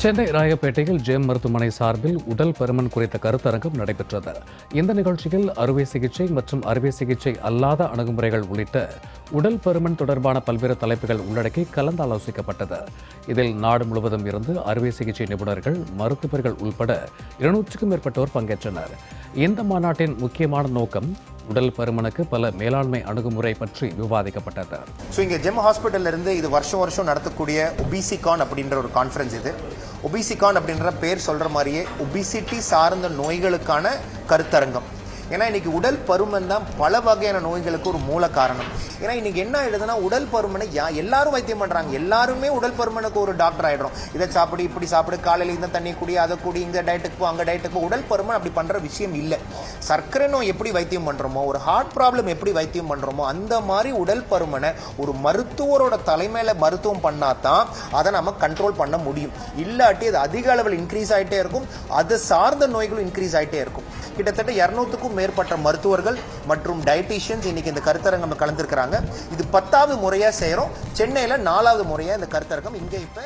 சென்னை ராயப்பேட்டையில் ஜெம் மருத்துவமனை சார்பில் உடல் பருமன் குறித்த கருத்தரங்கம் நடைபெற்றது. இந்த நிகழ்ச்சியில் அறுவை சிகிச்சை மற்றும் அறுவை சிகிச்சை அல்லாத அணுகுமுறைகள் உள்ளிட்ட உடல் பருமன் தொடர்பான பல்வேறு தலைப்புகள் உள்ளடக்கி கலந்தாலோசிக்கப்பட்டது. இதில் நாடு முழுவதும் இருந்து அறுவை சிகிச்சை நிபுணர்கள் மருத்துவர்கள் உள்பட இருநூற்றுக்கும் மேற்பட்டோர் பங்கேற்றனர். இந்த மாநாட்டின் முக்கியமான நோக்கம் உடல் பருமனுக்கு பல மேலாண்மை அணுகுமுறை பற்றி விவாதிக்கப்பட்டது. ஸோ இங்கே ஜெம் ஹாஸ்பிட்டல்ல இருந்து இது வருஷம் வருஷம் நடத்தக்கூடிய ஒபிசிகான் அப்படின்ற ஒரு கான்ஃபரன்ஸ் இது. ஒபிசிகான் அப்படின்ற பேர் சொல்கிற மாதிரியே ஒபிசிட்டி சார்ந்த நோய்களுக்கான கருத்தரங்கம். ஏன்னா இன்றைக்கி உடல் பருமன் தான் பல வகையான நோய்களுக்கு ஒரு மூல காரணம். ஏன்னா இன்றைக்கி என்ன ஆயிடுதுன்னா உடல் பருமனை யா எல்லாரும் வைத்தியம் பண்ணுறாங்க எல்லாருமே உடல் பருமனுக்கு ஒரு டாக்டர் ஆகிடும் இதை சாப்பிடு இப்படி சாப்பிடு காலையில் இந்த தண்ணி குடி அதை குடி இந்த டயட்டுக்கு போ அங்கே டயட்டுக்கு போ. உடல் பருமன் அப்படி பண்ணுற விஷயம் இல்லை. சர்க்கரை நோய் எப்படி வைத்தியம் பண்ணுறோமோ ஒரு ஹார்ட் ப்ராப்ளம் எப்படி வைத்தியம் பண்ணுறோமோ அந்த மாதிரி உடல் பருமனை ஒரு மருத்துவரோட தலைமையில் மருத்துவம் பண்ணால் தான் அதை நம்ம கண்ட்ரோல் பண்ண முடியும். இல்லாட்டி அது அதிக அளவில் இன்க்ரீஸ் ஆகிட்டே இருக்கும். அது சார்ந்த நோய்களும் இன்க்ரீஸ் ஆகிட்டே இருக்கும். கிட்டத்தட்ட இரநூத்துக்கும் மேற்பட்ட மருத்துவர்கள் மற்றும் டயட்டீஷியன்ஸ் இன்னைக்கு இந்த கருத்தரங்கம் கலந்துருக்கிறாங்க. இது பத்தாவது முறையாக செய்கிறோம் சென்னையில் நாலாவது முறையாக இந்த கருத்தரங்கம் இங்கே இப்போ